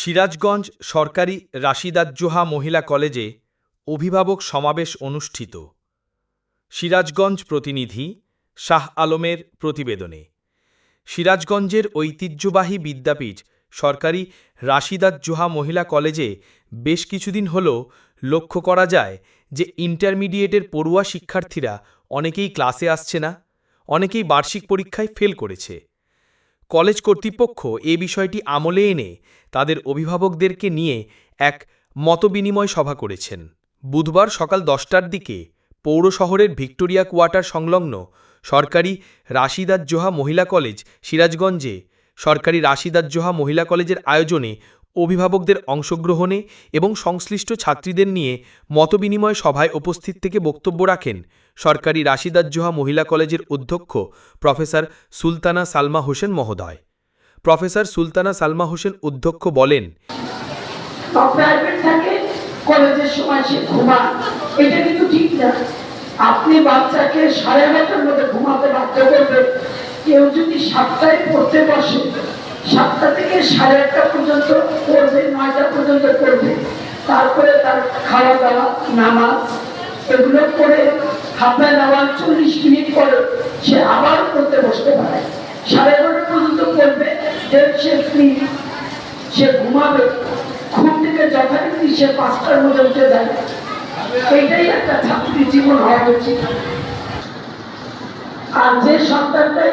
সিরাজগঞ্জ সরকারি রাশিদাজ্জোহা মহিলা কলেজে অভিভাবক সমাবেশ অনুষ্ঠিত। সিরাজগঞ্জ প্রতিনিধি শাহ আলমের প্রতিবেদনে। সিরাজগঞ্জের ঐতিহ্যবাহী বিদ্যাপীঠ সরকারি রাশিদাজ্জোহা মহিলা কলেজে বেশ কিছুদিন হল লক্ষ্য করা যায় যে ইন্টারমিডিয়েটের পড়ুয়া শিক্ষার্থীরা অনেকেই ক্লাসে আসছে না, অনেকেই বার্ষিক পরীক্ষায় ফেল করেছে। কলেজ কর্তৃপক্ষ এ বিষয়টি আমলে এনে তাদের অভিভাবকদেরকে নিয়ে এক মতবিনিময় সভা করেছেন। বুধবার সকাল দশটার দিকে পৌর শহরের ভিক্টোরিয়া কোয়ার্টার সংলগ্ন সরকারি রাশিদাজ্জোহা মহিলা কলেজ, সিরাজগঞ্জে সরকারি রাশিদাজ্জোহা মহিলা কলেজের আয়োজনে অভিভাবকদের অংশগ্রহণে এবং সংশ্লিষ্ট ছাত্রীদের নিয়ে মতবিনিময় সভায় উপস্থিত থেকে বক্তব্য রাখেন সরকারি রাশিদাজ্জোহা মহিলা কলেজের অধ্যক্ষ প্রফেসর সুলতানা সালমা হোসেন মহোদয়। প্রফেসর সুলতানা সালমা হোসেন অধ্যক্ষ বলেন আপনি বাচ্চাকে সাড়ে মধ্যে ঘুমাতে বাধ্য কেউ যদি সাতটায় পড়তে বসে, সাতটা থেকে সাড়ে আটটা পর্যন্ত পড়বে, নয়টা পর্যন্ত তারপরে তার খাওয়া দাওয়া, নামাজ, এগুলো করে হাফে নামাজ চল্লিশ মিনিট পরে সে আবার পড়তে বসতে পারে। সাড়ে এগারোটা পর্যন্ত পড়বে সে সে ঘুমাবে। ঘুম থেকে যথারীতি সে পাঁচটার মধ্যে উঠে যায়। এটাই একটা ছাত্রী জীবন হওয়া উচিত। আর যে সন্তানটাই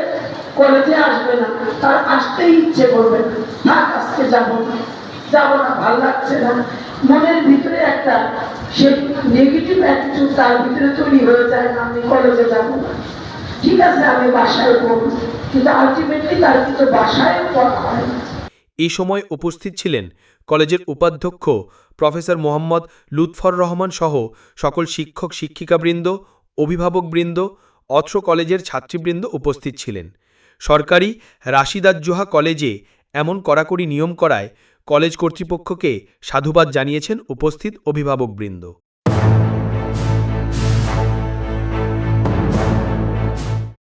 কলেজে আসবে না, তার আসতেই ইচ্ছে করবে না। থাক, আজকে যাব না। যাব না, ভালো লাগছে না। মনের ভিতরে একটা সে নেগেটিভ অ্যাটিটিউড তার ভিতরে তৈরি হয়ে যায় না আমি কলেজে যাব ঠিক আছে, আমি বাসায় পড়ব। কিন্তু আলটিমেটলি তার কিন্তু বাসায় পড়া হয় এই সময় উপস্থিত ছিলেন কলেজের উপাধ্যক্ষ প্রফেসর মোহাম্মদ লুৎফর রহমান সহ সকল শিক্ষক, শিক্ষিকাবৃন্দ, অভিভাবকবৃন্দ, অত্র কলেজের ছাত্রীবৃন্দ উপস্থিত ছিলেন। সরকারি রাশিদাজ্জোহা কলেজে এমন কড়াকড়ি নিয়ম করায় কলেজ কর্তৃপক্ষকে সাধুবাদ জানিয়েছেন উপস্থিত অভিভাবকবৃন্দ।